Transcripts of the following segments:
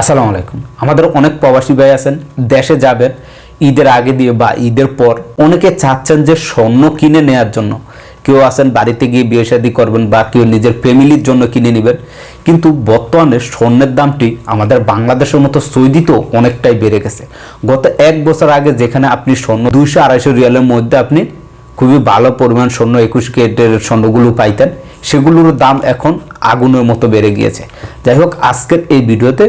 আসসালামু আলাইকুম। আমাদের অনেক প্রবাসী ভাই আছেন, দেশে যাবেন, ঈদের আগে দিয়ে বা ঈদের পর অনেকে চাচ্ছেন যে স্বর্ণ কিনে নেয়ার জন্য। কেউ আছেন বাড়িতে গিয়ে বিয়ে শাদী করবেন বা কেউ নিজের ফ্যামিলির জন্য কিনে নেবেন। কিন্তু বর্তমানে স্বর্ণের দামটি আমাদের বাংলাদেশের মতো সৌদিতেও অনেকটাই বেড়ে গেছে। গত এক বছর আগে যেখানে আপনি স্বর্ণ দুইশো আড়াইশো রিয়ালের মধ্যে আপনি খুবই ভালো পরিমাণ স্বর্ণ, একুশ কেটের স্বর্ণগুলো পাইতেন। সেগুলোর দাম এখন আগুনের মতো বেড়ে গিয়েছে। যাই হোক, আজকের এই ভিডিওতে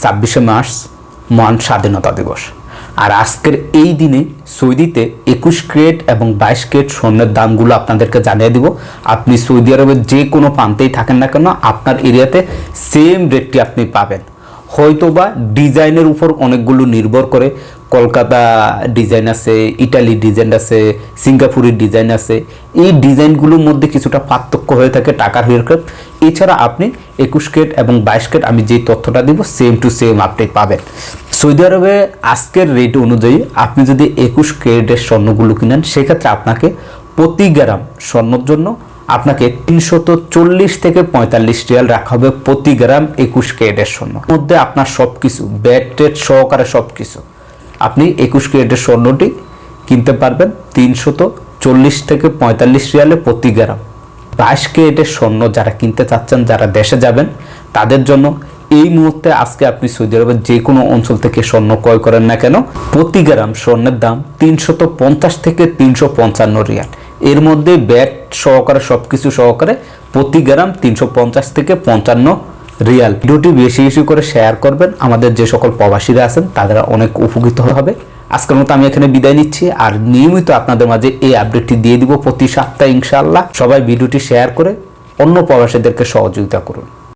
ছাব্বিশে মার্চ মহান স্বাধীনতা দিবস। আর আজকের এই দিনে সৌদিতে একুশ ক্রেট এবং বাইশ ক্রেট স্বর্ণের দামগুলো আপনাদেরকে জানিয়ে দিব। আপনি সৌদি আরবের যে কোনো প্রান্তেই থাকেন না কেন, আপনার এরিয়াতে সেম রেটটি আপনি পাবেন। হয়তোবা ডিজাইনের উপর অনেকগুলো নির্ভর করে। কলকাতা ডিজাইন আছে, ইটালি ডিজাইন আছে, সিঙ্গাপুরের ডিজাইন আছে। এই ডিজাইনগুলোর মধ্যে কিছুটা পার্থক্য হয়ে থাকে টাকার হিরকত এছাড়া আপনি একুশ কেট এবং বাইশ কেট আমি যেই তথ্যটা দিব সেম টু সেম আপনি পাবেন। সৌদি আরবে আজকের রেট অনুযায়ী আপনি যদি একুশ কেটের স্বর্ণগুলো কিনেন, সেক্ষেত্রে আপনাকে প্রতি গ্রাম স্বর্ণর জন্য আপনাকে তিনশত চল্লিশ থেকে পঁয়তাল্লিশ রিয়াল রাখা হবে প্রতি গ্রাম একুশ ক্যারেটের স্বর্ণ। মধ্যে আপনার সব কিছু ব্যাট সহকারে সব কিছু আপনি একুশ ক্যারেটের স্বর্ণটি কিনতে পারবেন তিনশত চল্লিশ থেকে পঁয়তাল্লিশ রিয়ালে প্রতি গ্রাম। বাইশ ক্যারেটের স্বর্ণ যারা কিনতে চাচ্ছেন, যারা দেশে যাবেন, তাদের জন্য এই মুহূর্তে আজকে আপনি সৌদি আরবের যে কোনো অঞ্চল থেকে স্বর্ণ ক্রয় করেন না কেন, প্রতি গ্রাম স্বর্ণের দাম তিনশত পঞ্চাশ থেকে তিনশো পঞ্চান্ন রিয়াল। এর মধ্যে ব্যাট সহকারে সব কিছু সহকারে প্রতি গ্রাম তিনশো পঞ্চাশ থেকে পঞ্চান্ন রিয়াল। ভিডিওটি বেশি বেশি করে শেয়ার করবেন। আমাদের যে সকল প্রবাসীরা আছেন, তাদের অনেক উপকৃত হবে। আজকের মতো আমি এখানে বিদায় নিচ্ছি। আর নিয়মিত আপনাদের মাঝে এই আপডেটটি দিয়ে দিব প্রতি সপ্তাহে ইনশাল্লাহ সবাই ভিডিওটি শেয়ার করে অন্য প্রবাসীদেরকে সহযোগিতা করুন।